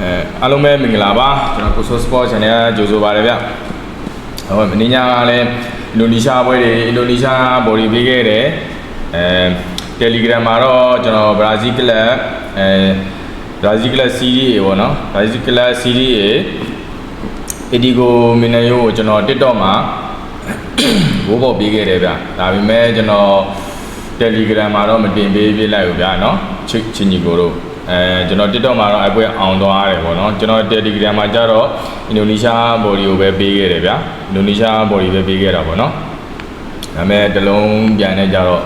အဲအားလုံးပဲမင်္ဂလာပါကျွန်တော်ကိုဆိုစပေါ့ channel ကကြိုဆိုပါတယ်ဗျဟုတ်မင်းညာကလည်းအင်ဒိုနီးရှားပွဲတွေအင်ဒိုနီးရှားဘော်ဒီပေးခဲ့တယ်အဲ Telegram မှာတော့ကျွန်တော်ဘရာဇီးကလပ်အဲဘရာဇီးကလပ် series ရေပေါ့နော်ဘရာဇီးကလပ် series ရေ Indigo Minayo ကိုကျွန်တော် TikTok မှာဘိုးပေါ်ပေးခဲ့တယ်ဗျဒါပေမဲ့ကျွန်တော် Telegram မှာတော့မတင်ပေးပြလိုက်ဘူးဗျာနော်ချစ်ချင်းကြီးကိုတို့ အဲကျွန်တော် TikTok မှာတော့အပွဲအောင်သွားရတယ်ပေါ့နော်ကျွန်တော် Telegram မှာကျတော့အင်ဒိုနီးရှားဘော်ဒီကိုပဲပေးခဲ့တယ်ဗျာအင်ဒိုနီးရှားဘော်ဒီပဲပေးခဲ့တာပေါ့နော်ဒါပေမဲ့တလုံးပြန်နေကြတော့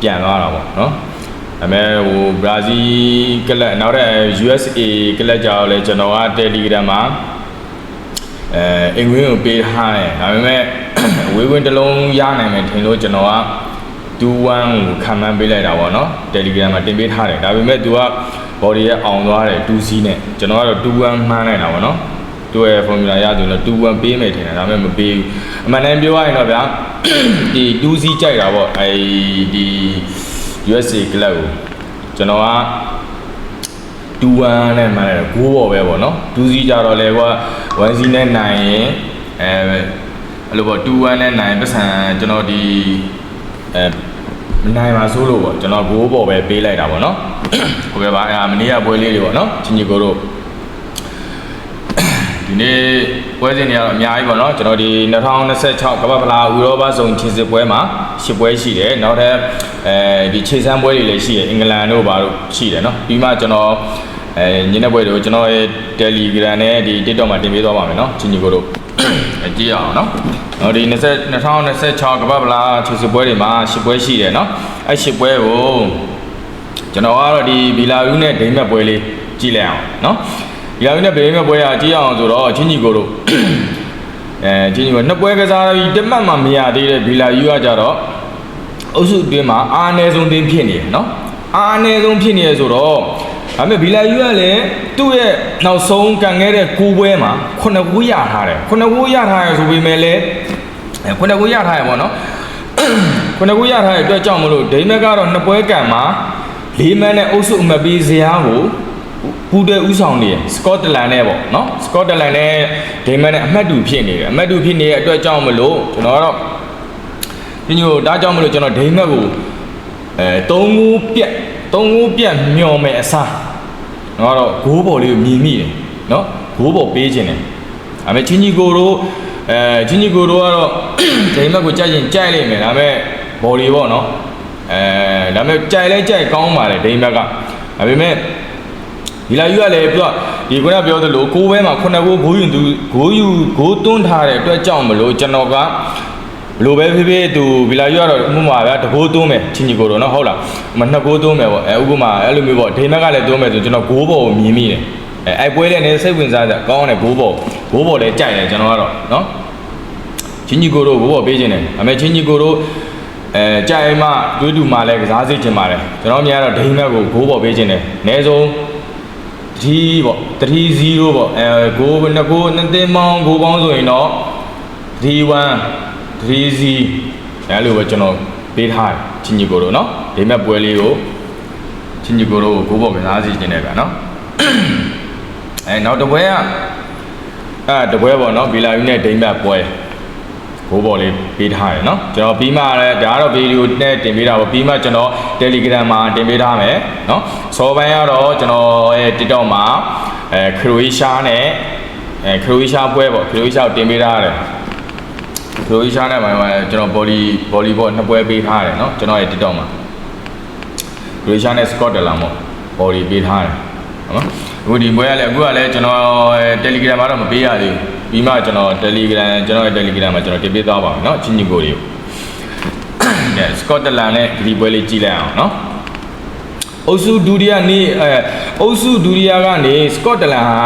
ပြန်သွားတာပေါ့နော်ဒါပေမဲ့ဟိုဘရာဇီးကလပ်နောက်တဲ့ USA ကလပ်ကြောက်လဲကျွန်တော်က Telegram မှာအဲအင်္ဂွင်းကိုပေးထားတယ်ဒါပေမဲ့ဝေးဝင်းတစ်လုံးရနိုင်မယ်ထင်လို့ကျွန်တော်က 21ကိုခံမှန်းပေးလိုက်တာပေါ့နော် Telegram မှာတင်ပေးထားတယ်ဒါပေမဲ့ तू က body ရဲ့အောင်သွားတယ် 2C နဲ့ကျွန်တော်ကတော့21မှန်းလိုက်တာပေါ့နော်သူ့ရဲ့ formula ရသူလည်း21ပေးမယ်ထင်တယ်ဒါပေမဲ့မပေးဘူးအမှန်တမ်းပြောရရင်တော့ဗျာဒီ 2C ကြိုက်တာပေါ့အဲဒီ USA club ကိုကျွန်တော်က21နဲ့မှန်းလိုက်တယ်6ပေါ်ပဲပေါ့နော် 2C ကြတော့လေကွာ 1C နဲ့နိုင်ရင်အဲအဲ့လိုပေါ့21နဲ့နိုင်ပတ်စံကျွန်တော်ဒီအဲ မနိုင်ပါဆိုးလို့ပေါ့ကျွန်တော်6ပေါ်ပဲပေးလိုက်တာပေါ့နော်ဟုတ်ကဲ့ပါအဲမနေ့ကပွဲလေးတွေပေါ့နော်ချင်းကြီးကိုတို့ဒီနေ့ပွဲစဉ်တွေကတော့အများကြီးပေါ့နော်ကျွန်တော်ဒီ2026ကမ္ဘာဖလားဥရောပဇုံခြေစစ်ပွဲမှာ10ပွဲရှိတယ်နောက်ထပ်အဲဒီခြေစမ်းပွဲတွေလည်းရှိတယ်အင်္ဂလန်တို့ဘာတို့ရှိတယ်နော်ပြီးမှကျွန်တော်အဲညနေပွဲတွေကိုကျွန်တော်ရဲ့ Telegram နဲ့ဒီ TikTok မှာတင်ပေးသွားပါမယ်နော်ချင်းကြီးကိုတို့ အကြည့်ရအောင်နော်ဟောဒီ20 2026ကမ္ဘာဖလားခြေစစ်ပွဲတွေမှာ10ပွဲရှိတယ်နော်အဲ10ပွဲကိုကျွန်တော်ကတော့ဒီဘီလာယူနဲ့ဒိမတ်ပွဲလေးကြည့်လိုက်အောင်နော်ဘီလာယူနဲ့ဒိမတ်ပွဲကကြည့်အောင်ဆိုတော့ချင်းကြီးကိုတို့အဲချင်းကြီးကနှစ်ပွဲကစားပြီးတမတ်မှမရသေးတဲ့ဘီလာယူကကြတော့အုပ်စုအတွင်းမှာအားအနည်းဆုံးသင်းဖြစ်နေတယ်နော်အားအနည်းဆုံးဖြစ်နေရဆိုတော့ ဒါပေမဲ့ဘီလာယူကလည်းသူ့ရဲ့နောက်ဆုံးကန်ခဲ့တဲ့ကိုးပွဲမှာခုနှစ်ကိုးရထားတယ်ခုနှစ်ကိုးရထားရဆိုပေမဲ့လည်းအဲခုနှစ်ကိုးရထားရပေါ့နော်ခုနှစ်ကိုးရထားရအတွက်ကြောင့်မလို့ဒိမက်ကတော့နှစ်ပွဲကန်မှာလေးမန်းနဲ့အုပ်စုအမတ်ပေးဇယားကိုပူတဲ့ဥဆောင်နေစကော့တလန်နဲ့ပေါ့နော်စကော့တလန်နဲ့ဒိမန်နဲ့အမှတ်တူဖြစ်နေတယ်အမှတ်တူဖြစ်နေတဲ့အတွက်ကြောင့်မလို့ကျွန်တော်ကတော့ဒီညိုဒါကြောင့်မလို့ကျွန်တော်ဒိမတ်ကိုအဲ၃ခုပြက်၃ခုပြက်မျောမယ်အစား တော့ကတော့ဂိုးဘော်လေးကိုမြည်မိတယ်နော်ဂိုးဘော်ပေးခြင်းတယ်ဒါပေမဲ့ချင်းကြီးကိုတို့အဲချင်းကြီးကိုတို့ကတော့ဒိမတ်ကိုကြိုက်ရင်ကြိုက်လိမ့်မယ်ဒါပေမဲ့ဘော်လီပေါ့နော်အဲဒါပေမဲ့ကြိုက်လဲကြိုက်ကောင်းပါလေဒိမတ်ကဒါပေမဲ့ဒီလာယူကလည်းပြောဒီခုနပြောသလိုကိုးဘဲမှာခုနကိုဂိုးယူသူဂိုးယူဂိုးသွန်းထားတဲ့အတွက်ကြောင့်မလို့ကျွန်တော်က ဘလိုပဲဖြစ်ဖြစ်သူဗီလာယူကတော့ဥပမာဗျာတကိုးသွန်းမယ်ချင်းကြီးကိုတော့နော်ဟုတ်လားဥပမာနှစ်ကိုးသွန်းမယ်ပေါ့အဲဥပမာအဲ့လိုမျိုးပေါ့ဒိမက်ကလည်းသွန်းမယ်ဆိုကျွန်တော်ဂိုးပေါ်ကိုမြင်မိတယ်အဲအဲ့ပွဲလည်းနေစိတ်ဝင်စားကြကောင်းတယ်ဂိုးပေါ်ဂိုးပေါ်လည်းကြိုက်တယ်ကျွန်တော်ကတော့နော်ချင်းကြီးကိုတော့ဂိုးပေါ်ပေးခြင်းတယ်အမေချင်းကြီးကိုတော့အဲကြိုက်မှတွေးတူမှလည်းကစားစေချင်ပါတယ်ကျွန်တော်များတော့ဒိမက်ကိုဂိုးပေါ်ပေးခြင်းတယ်အနည်းဆုံးဒီပေါ့3-0ပေါ့အဲဂိုးနှစ်ကိုနှစ်သင်းပေါင်းဂိုးပေါင်းဆိုရင်တော့ 3စီးအဲလိုပဲကျွန်တော်ပေးထားတယ်ချင်းကြီးကိုတို့နော်ဒီမဲ့ပွဲလေးကိုချင်းကြီးကိုတို့ကိုဘောကစားစီခြင်းနဲ့ဗျာနော်အဲနောက်တစ်ပွဲကအဲတပွဲပေါ့နော်ဘီလာယူနဲ့ဒိမ့်ဘတ်ပွဲဘိုးဘော်လေးပေးထားရယ်နော်ကျွန်တော်ပြီးမှလည်းဒါကတော့ဗီဒီယိုနဲ့တင်ပေးတာပေါ့ပြီးမှကျွန်တော် Telegram မှာတင်ပေးထားမယ်နော်စော်ပိုင်းကတော့ကျွန်တော်ရဲ့ TikTok မှာအဲခရိုအေးရှားနဲ့အဲခရိုအေးရှားပွဲပေါ့ခရိုအေးရှားကိုတင်ပေးထားရတယ် ခရိုအေးရှားနဲ့မှာကျွန်တော် volley volleyball နှစ်ပွဲပေးထားတယ်เนาะကျွန်တော်ရဲ့ TikTok မှာခရိုအေးရှားနဲ့ Scotland ပေါ့ volley ပေးထားတယ်ဟုတ်နော်အခုဒီပွဲကလည်းအခုကလည်းကျွန်တော် Telegram မှာတော့မပေးရသေးဘူးပြီးမှကျွန်တော် Telegram ကျွန်တော်ရဲ့ Telegram မှာကျွန်တော်တင်ပေးသွားပါမယ်เนาะချင်းချင်းကိုတွေကို yes စကော့တလန်နဲ့ဒီပွဲလေးကြည့်လိုက်အောင်เนาะအုပ်စုဒုတိယနေ့အဲအုပ်စုဒုတိယကနေစကော့တလန်ဟာ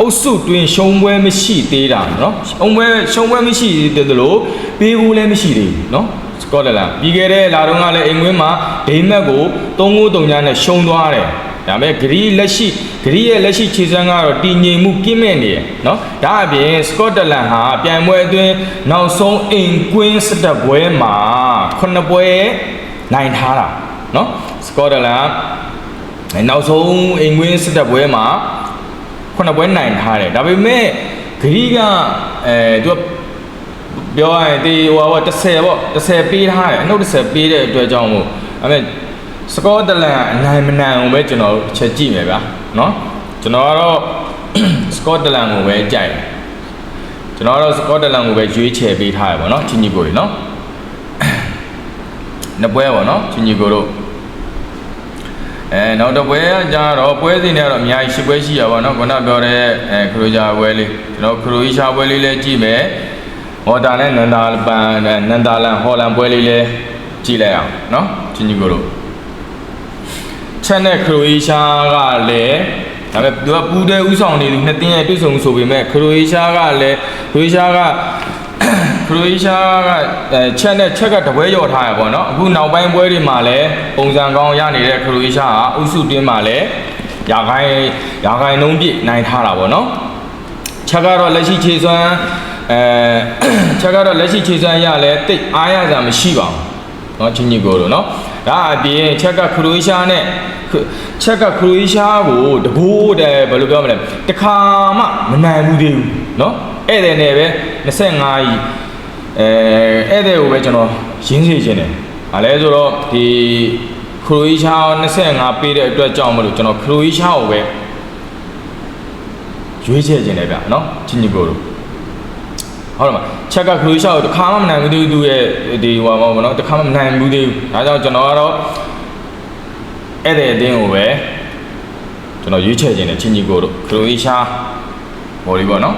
အုပ်စုတွင်ရှုံးပွဲမရှိသေးတာเนาะရှုံးပွဲရှုံးပွဲမရှိသေးတယ်လို့ပေးဖို့လည်းမရှိသေးဘူးเนาะစကော့တလန်ပြီးခဲ့တဲ့လာတော့ကလည်းအိမ်ဝင်းမှာဒိမတ်ကို3-0 3ညနဲ့ရှုံးသွားတယ်ဒါပေမဲ့ဂရီလက်ရှိဂရီရဲ့လက်ရှိခြေစမ်းကတော့တည်ငြိမ်မှုကင်းမဲ့နေရယ်เนาะဒါအပြင်စကော့တလန်ဟာပြိုင်ပွဲအတွင်းနောက်ဆုံးအိမ်ကွင်းစတက်ပွဲမှာ9ပွဲနိုင်ထားတာเนาะစကော့တလန်နောက်ဆုံးအိမ်ကွင်းစတက်ပွဲမှာ ခုနှစ်ပွဲနိုင်ထားတယ်ဒါပေမဲ့ဂရီးကအဲသူကပြောရရင်ဒီဟိုဟာ30ပေါ့30ပေးထားတယ်အနှုတ်30ပေးတဲ့အတွက်ကြောင့်မို့အဲ့မဲ့စကောတလန်အနိုင်မနိုင်အောင်ပဲကျွန်တော်တို့ချက်ကြည့်မယ်ဗျာနော်ကျွန်တော်ကတော့စကောတလန်ကိုပဲကြိုက်တယ်ကျွန်တော်ကတော့စကောတလန်ကိုပဲရွေးချယ်ပေးထားရပါတော့ချင်းကြီးကိုတွေနော်နှစ်ပွဲပေါ့နော်ချင်းကြီးကိုတို့ အဲနောက်တစ်ပွဲကကြတော့ပွဲစဉ်တွေကတော့အများကြီးရှစ်ပွဲရှိရပါတော့ခုနပြောတဲ့အဲခရိုဂျာပွဲလေးကျွန်တော်ခရိုအေးရှားပွဲလေးလည်းကြည့်မယ်ဟော်တာနဲ့နန္ဒာပန်နန္ဒာလန်ဟော်လန်ပွဲလေးလည်းကြည့်လိုက်အောင်နော်ချင်းကြီးကိုတို့ချက်နဲ့ခရိုအေးရှားကလည်းဒါပေမဲ့သူကပူးတဲ့ဥဆောင်နေသူနှစ်တင်းရဲ့တွေ့ဆုံဆိုပေမဲ့ခရိုအေးရှားကလည်းခရိုအေးရှားက ခရိုအေးရှားကအဲချက်နဲ့ချက်ကတပွဲရော်ထားရပေါ့နော်အခုနောက်ပိုင်းပွဲတွေမှာလည်းပုံစံကောင်းရနေတဲ့ခရိုအေးရှားကအုပ်စုတင်းမှာလည်းရာခိုင်ရာခိုင်နှုန်းပြည့်နိုင်ထားတာပေါ့နော်ချက်ကတော့လက်ရှိခြေစွမ်းအဲ ချက်ကတော့လက်ရှိခြေစွမ်းရလဲတိတ်အားရစရာမရှိပါဘူးเนาะချင်းကြီးကိုလို့เนาะဒါအပြင်ချက်ကခရိုအေးရှားနဲ့ချက်ကခရိုအေးရှားကိုတကိုးတယ်ဘယ်လိုပြောမလဲတခါမှမနိုင်ဘူးသေးဘူးเนาะဧည့်သည်နဲ့ပဲ25ကြီး အဲဧည့်သည်ကိုပဲကျွန်တော်ရင်းစေခြင်းတယ်။ဘာလဲဆိုတော့ဒီခရိုအေးရှား25ပေးတဲ့အတွက်ကြောင့်မလို့ကျွန်တော်ခရိုအေးရှားကိုပဲရွေးချယ်ခြင်းတယ်ဗျာနော်ချင်းကြီးကိုတို့ဟုတ်တယ်မချက်ကခရိုအေးရှားကိုတစ်ခါမှမနိုင်ဘူးသေးဘူးသူရဲ့ဒီဟိုပါဘောနော်တစ်ခါမှမနိုင်ဘူးသေးဘူးဒါကြောင့်ကျွန်တော်ကတော့ဧည့်သည်အတင်းကိုပဲကျွန်တော်ရွေးချယ်ခြင်းတယ်ချင်းကြီးကိုတို့ခရိုအေးရှားဘော်လီပေါ့နော်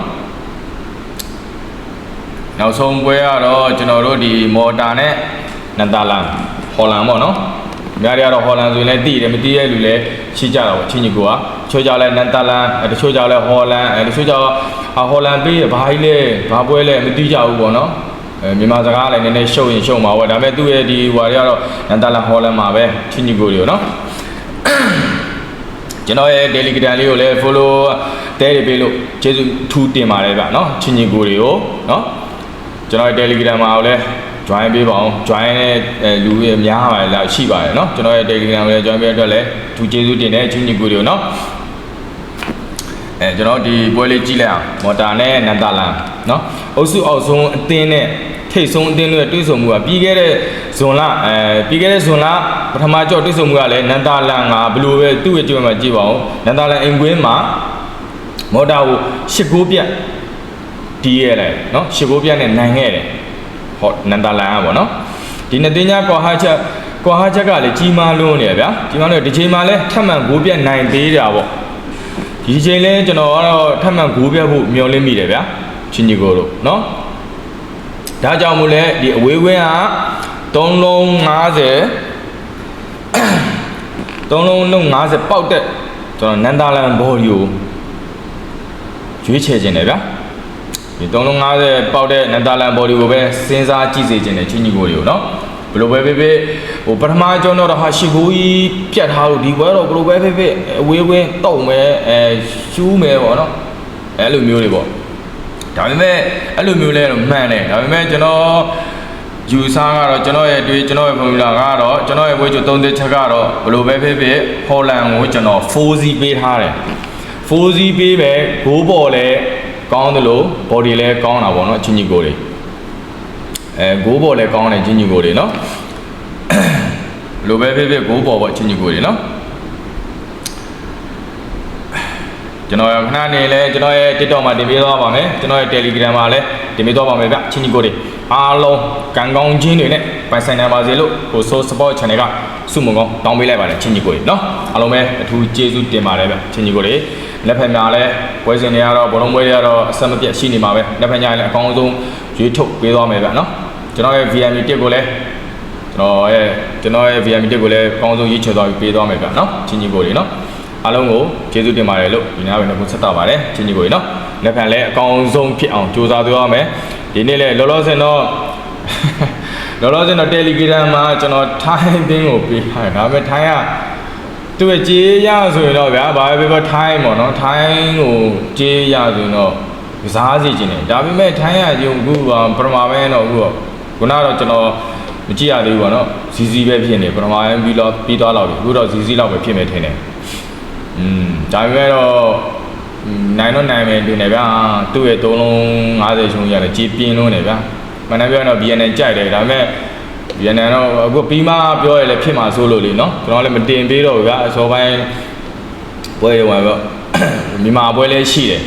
နောက်ဆုံးပွဲကတော့ကျွန်တော်တို့ဒီမော်တာနဲ့နန်တာလန်ဟော်လန်ပေါ့နော်။များတွေကတော့ဟော်လန်ဆိုရင်လည်းတည်တယ်မတည်ရဲ့လူလည်းရှိကြတာပေါ့ချင်းကြီးကတချို့ကြောင့်လည်းနန်တာလန်အဲတချို့ကြောင့်လည်းဟော်လန်အဲတချို့ကြောင့်ဟာဟော်လန်ပြီးဘာကြီးလဲဘာပွဲလဲမတည်ကြဘူးပေါ့နော်။အဲမြန်မာစကားလည်းနည်းနည်းရှုပ်ရင်ရှုပ်မှာပေါ့ဒါပေမဲ့သူ့ရဲ့ဒီဟွာတွေကတော့နန်တာလန်ဟော်လန်မှာပဲချင်းကြီးကိုတွေနော်။ကျွန်တော်ရဲ့ Telegram လေးကိုလည်း follow တဲတွေပေးလို့ကျေးဇူးထူးတင်ပါတယ်ဗျနော်ချင်းကြီးကိုတွေကိုနော် ကျွန်တော်ရဲ့ Telegram မှာလည်း join ပေးပါအောင် join တဲ့အဲလူတွေများပါတယ်လားရှိပါတယ်เนาะကျွန်တော်ရဲ့ Telegram ကိုလည်း join ပေးတဲ့အတွက်လည်းသူကျေးဇူးတင်တဲ့ချင်းညီကိုတွေကိုเนาะအဲကျွန်တော်ဒီပွဲလေးကြည့်လိုက်အောင်မော်တာနဲ့နန္ဒလန်เนาะအုပ်စုအောက်ဆုံးအသင်းနဲ့ထိတ်ဆုံးအသင်းတို့ရဲ့တွေ့ဆုံမှုကပြီးခဲ့တဲ့ဇွန်လအဲပြီးခဲ့တဲ့ဇွန်လပထမကြော့တွေ့ဆုံမှုကလည်းနန္ဒလန်ကဘယ်လိုပဲသူ့ရဲ့ကြွယ်မှာကြည့်ပါအောင်နန္ဒလန်အိမ်ကွင်းမှာမော်တာကို၈ဂိုးပြတ် တီးရဲလိုက်နော်ရှစ်ဘိုးပြတ်နဲ့နိုင်ခဲ့တယ်ဟောနန္ဒလန်ကပေါ့နော်ဒီနှစ်သိန်းညာကွာဟာချက်ကွာဟာချက်ကလည်းကြီးမားလွန်းနေရဗျာကြီးမားလို့ဒီချိန်မှာလည်းထပ်မံဂိုးပြတ်နိုင်သေးတာပေါ့ဒီချိန်လဲကျွန်တော်ကတော့ထပ်မံဂိုးပြတ်ဖို့မျှော်လင့်မိတယ်ဗျာချင်းကြီးကိုတို့နော်ဒါကြောင့်မို့လဲဒီအဝေးကွင်းက3လုံး50 3လုံးလုံး50ပေါက်တဲ့ကျွန်တော်နန္ဒလန်ဘော်ဒီကိုရွေးချယ်ခြင်းတယ်ဗျာ ဒီ350ပေါက်တဲ့နန်တာလန်ဘော်ဒီကိုပဲစဉ်းစားကြည့်စေခြင်းနဲ့ချင်းကြီးကိုတွေကိုနော်ဘယ်လိုပဲဖြစ်ဖြစ်ဟိုပထမကျောင်းတော့ဟာရှီကိုကြီးပြတ်ထားလို့ဒီဘွဲတော့ဘယ်လိုပဲဖြစ်ဖြစ်အဝေးဝင်းတုံမဲအဲရှူးမဲပေါ့နော်အဲ့လိုမျိုးတွေပေါ့ဒါပေမဲ့အဲ့လိုမျိုးလဲတော့မှန်တယ်ဒါပေမဲ့ကျွန်တော်ယူဆကတော့ကျွန်တော်ရဲ့တွေးကျွန်တော်ရဲ့ formula ကတော့ကျွန်တော်ရဲ့ဝေးချို3တစ်ချက်ကတော့ဘယ်လိုပဲဖြစ်ဖြစ်ဟော်လန်ကိုကျွန်တော် 4C ပေးထားတယ် 4C ပေးပဲဂိုးပေါ်လဲ ကောင်းတယ်လို့ body လဲကောင်းတာပေါ့နော်ချင်းကြီးကိုတွေအဲဂိုးပေါ်လဲကောင်းတယ်ချင်းကြီးကိုတွေနော်ဘယ်လိုပဲဖြစ်ဖြစ်ဂိုးပေါ်ပေါ့ချင်းကြီးကိုတွေနော်ကျွန်တော်ခဏနေလဲကျွန်တော်ရဲ့ TikTok မှာတင်ပေးသွားပါမယ်ကျွန်တော်ရဲ့ Telegram မှာလည်းတင်ပေးသွားပါမယ်ဗျချင်းကြီးကိုတွေအားလုံးကံကောင်းခြင်းတွေနဲ့ပိုင်ဆိုင်နိုင်ပါစေလို့ကို So Support Channel ကစုမုံကောင်းတောင်းပေးလိုက်ပါတယ်ချင်းကြီးကိုတွေနော်အားလုံးပဲအထူးကျေးဇူးတင်ပါတယ်ဗျချင်းကြီးကိုတွေ လက်ဖက်များလဲပွဲစဉ်တွေကတော့ဘောလုံးပွဲတွေကတော့အဆက်မပြတ်ရှိနေမှာပဲလက်ဖက်ညာလည်းအကောင်းဆုံးရွေးထုတ်ပေးသွားမယ်ဗျနော်ကျွန်တော်ရဲ့ VMI တစ်ကိုလည်းကျွန်တော်ရဲ့ကျွန်တော်ရဲ့ VMI တစ်ကိုလည်းအကောင်းဆုံးရွေးချယ်သွားပြီးပေးသွားမယ်ဗျနော်ချင်းကြီးကိုတွေနော်အားလုံးကိုကျေးဇူးတင်ပါတယ်လို့ဒီနေ့ပဲနှုတ်ဆက်တာပါတယ်ချင်းကြီးကိုတွေနော်လက်ဖက်လည်းအကောင်းဆုံးဖြစ်အောင်ကြိုးစားသွားရမယ်ဒီနေ့လည်းလောလောဆယ်တော့လောလောဆယ်တော့ Telegram မှာကျွန်တော်ထိုင်းသင်းကိုပေးထားတယ်ဒါပေမဲ့ထိုင်းက သူ့ရဲ့ကြေးရဆိုရင်တော့ဗျာဘာပဲပြောထိုင်းပေါ့နော်ထိုင်းကိုကြေးရဆိုရင်တော့ကစားစီခြင်းတယ်ဒါပေမဲ့ထိုင်းကယုံခုကပထမပိုင်းတော့အခုတော့ခုနကတော့ကျွန်တော်မကြည့်ရသေးဘူးပေါ့နော်ဇီဇီပဲဖြစ်နေပထမပိုင်းပြီးတော့ပြီးသွားတော့ပြီအခုတော့ဇီဇီလောက်ပဲဖြစ်မယ်ထင်တယ်อืมဒါပေမဲ့တော့နိုင်တော့နိုင်မယ်တင်တယ်ဗျာသူ့ရဲ့3လုံး50ချုံရတယ်ကြည်ပြင်းလုံးတယ်ဗျာမနက်ပြောရင်တော့ BNN ကြိုက်တယ်ဒါပေမဲ့ BNN တော့အခုပြီးမှပြောရလဲဖြစ်မှာစိုးလို့လေနော်ကျွန်တော်လည်းမတင်ပေးတော့ဘူးဗျာအစောပိုင်းပွဲရဝင်ပေါ့မြန်မာပွဲလည်းရှိတယ်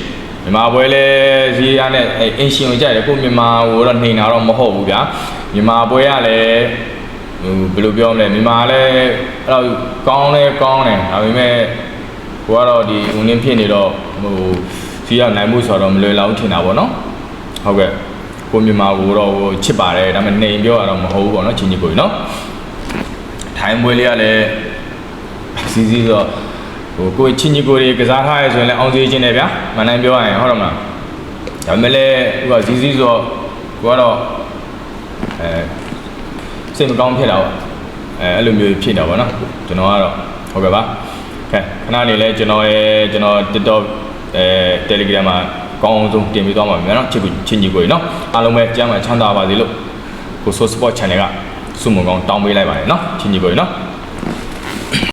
မြန်မာပွဲလည်းဈေးရနဲ့အင်ရှင်ကိုကြိုက်တယ်ကိုမြန်မာကိုတော့နှိမ်တာတော့မဟုတ်ဘူးဗျာမြန်မာပွဲကလည်းဟိုဘယ်လိုပြောမလဲမြန်မာလည်းအဲ့တော့ကောင်းလဲကောင်းတယ်ဒါပေမဲ့ကိုကတော့ဒီဝင်နေဖြစ်နေတော့ဟိုစီရောက်နိုင်မှုဆိုတော့မလွယ်လောက်ထင်တာပေါ့နော်ဟုတ်ကဲ့ ကိုမြန်မာကိုတော့ဟိုချစ်ပါတယ်ဒါပေမဲ့နေပြောရတော့မဟုတ်ဘူးပေါ့နော်ချင်းကြီးကိုနော်ထိုင်းပွဲလေးကလည်းစီစီဆိုဟိုကိုချင်းကြီးကိုတွေကစားထားရဲဆိုရင်လည်းအောင်သေးခြင်းတယ်ဗျာမနိုင်ပြောရရင်ဟုတ်တော့မလားဒါပေမဲ့လည်းဟိုကစီစီဆိုတော့ကိုကတော့အဲစိတ်မကောင်းဖြစ်တာပေါ့အဲအဲ့လိုမျိုးဖြစ်တာပေါ့နော်ကျွန်တော်ကတော့ဟုတ်ကဲ့ပါခဲခဏနေလဲကျွန်တော်ရဲ့ကျွန်တော် TikTok အဲ Telegram မှာ ကောင်းအောင်ဆုံးတင်ပေးသွားမှာမြန်နော်ချစ်ကူချင်းကြီးကိုနော်အားလုံးပဲကြမ်းမှချမ်းသာပါစေလို့ကိုဆို Sport Channel ကစုမုံကောင်းတောင်းပေးလိုက်ပါတယ်နော်ချင်းကြီးကိုနော်